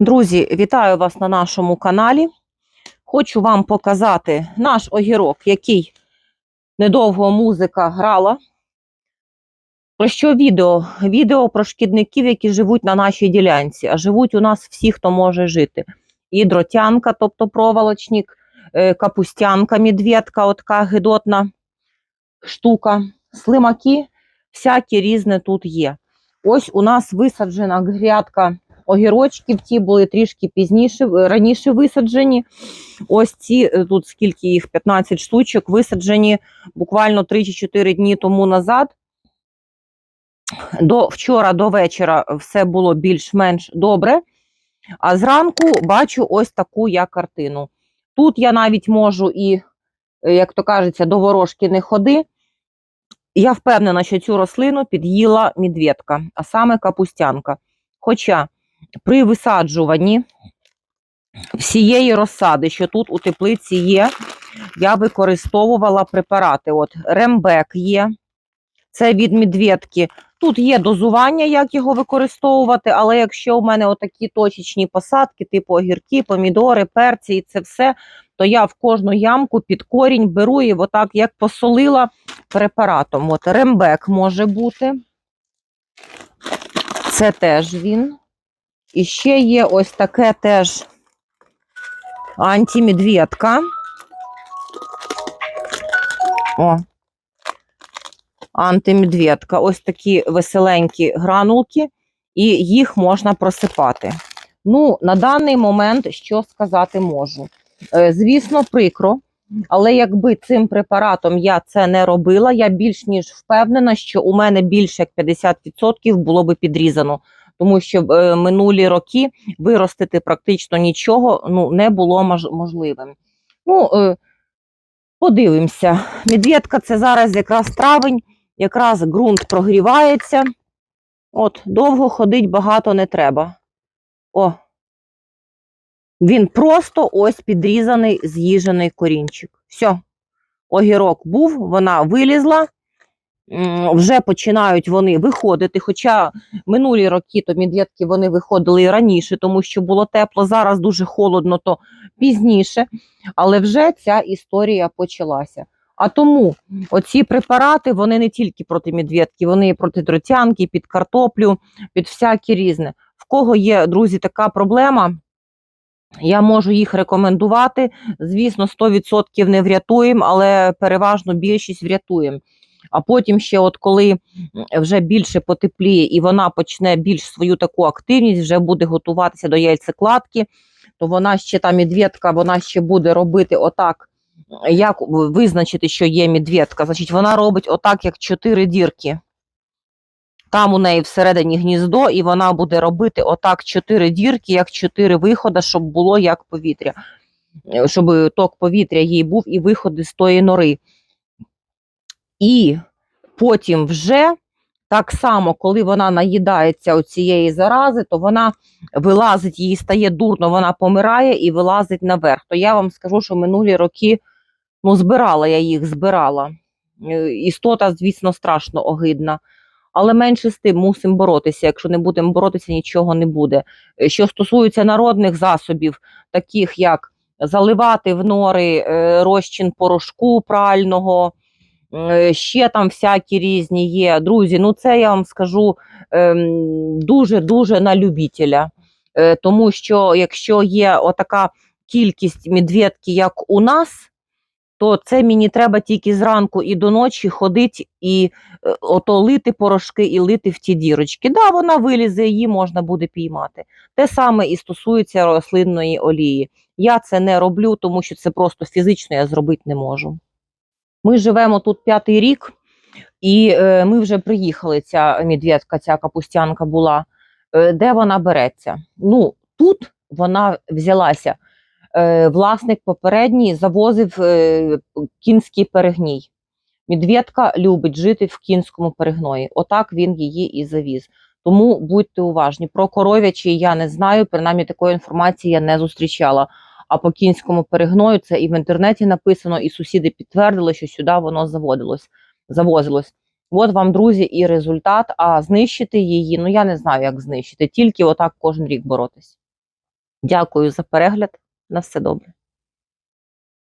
Друзі, вітаю вас на нашому каналі. Хочу вам показати наш огірок, який недовго музика грала. Про що відео? Відео про шкідників, які живуть на нашій ділянці, а живуть у нас всі, хто може жити. І дротянка, тобто проволочник, е, капустянка, медведка, отака гидотна штука, слимаки, всякі різне тут є. Ось у нас висаджена грядка огірочків, ті були трішки пізніше, раніше висаджені. Ось ці, е, тут скільки їх, 15 штучок, висаджені буквально 3 чи 4 дні тому назад. До вчора до вечора все було більш-менш добре. А зранку бачу ось таку я картину. Тут я навіть можу і, е, як то кажеться, до ворожки не ходи. Я впевнена, що цю рослину під'їла медведка, а саме капустянка. Хоча при висаджуванні всієї розсади, що тут у теплиці є, я використовувала препарати. От рембек є, це від медведки. Тут є дозування, як його використовувати, але якщо у мене отакі точечні посадки, типу огірки, помідори, перці і це все, то я в кожну ямку під корінь беру і отак як посолила препаратом. От рембек може бути. Це теж він. І ще є ось таке теж антимедведка. О, антимедведка. Ось такі веселенькі гранулки, і їх можна просипати. Ну, на даний момент що сказати можу. Е, Звісно, прикро, але якби цим препаратом я це не робила, я більш ніж впевнена, що у мене більше як 50% було би підрізано. Тому що е, минулі роки виростити практично нічого ну, не було мож- можливим. Ну, е, подивимося. Медведка це зараз якраз травень, якраз ґрунт прогрівається. От, довго ходить багато не треба. О, він просто ось підрізаний, з'їжений корінчик. Все, огірок був, вона вилізла. Вже починають вони виходити. Хоча минулі роки то медведки вони виходили і раніше, тому що було тепло. Зараз дуже холодно, то пізніше. Але вже ця історія почалася. А тому оці препарати вони не тільки проти медведки, вони проти дротянки, під картоплю, під всякі різне. В кого є, друзі, така проблема, я можу їх рекомендувати. Звісно, 100% не врятуємо, але переважно більшість врятуємо. А потім ще, от коли вже більше потепліє і вона почне більш свою таку активність, вже буде готуватися до яйцекладки, то вона ще та медведка, вона ще буде робити отак. Як визначити, що є медведка? Значить, вона робить отак, як чотири дірки. Там у неї всередині гніздо, і вона буде робити отак чотири дірки, як чотири виходи, щоб було як повітря, щоб ток повітря їй був і виходи з тої нори. І потім вже так само, коли вона наїдається оцієї зарази, то вона вилазить, їй стає дурно, вона помирає і вилазить наверх. То я вам скажу, що минулі роки ну, збирала я їх, збирала. Е, Істота, звісно, страшно огидна. Але менше з тим мусимо боротися. Якщо не будемо боротися, нічого не буде. Е, Що стосується народних засобів, таких як заливати в нори е, розчин порошку прального, ще там всякі різні є. Друзі, ну це я вам скажу ем, дуже-дуже на любителя. Е, Тому що якщо є отака кількість медведки, як у нас, то це мені треба тільки зранку і до ночі ходити і е, ото лити порошки і лити в ті дірочки. Да, вона вилізе, її можна буде піймати. Те саме і стосується рослинної олії. Я це не роблю, тому що це просто фізично я зробити не можу. Ми живемо тут п'ятий рік, і е, ми вже приїхали. Ця медведка, ця капустянка була. Е, де вона береться? Ну, тут вона взялася. Е, власник попередній завозив е, кінський перегній. Медведка любить жити в кінському перегної. Отак він її і завіз. Тому будьте уважні. Про коров'ячий я не знаю, принаймні такої інформації я не зустрічала. А по кінському перегною це і в інтернеті написано, і сусіди підтвердили, що сюди воно заводилось, завозилось. От вам, друзі, і результат. А знищити її, ну я не знаю, як знищити, тільки отак кожен рік боротись. Дякую за перегляд. На все добре.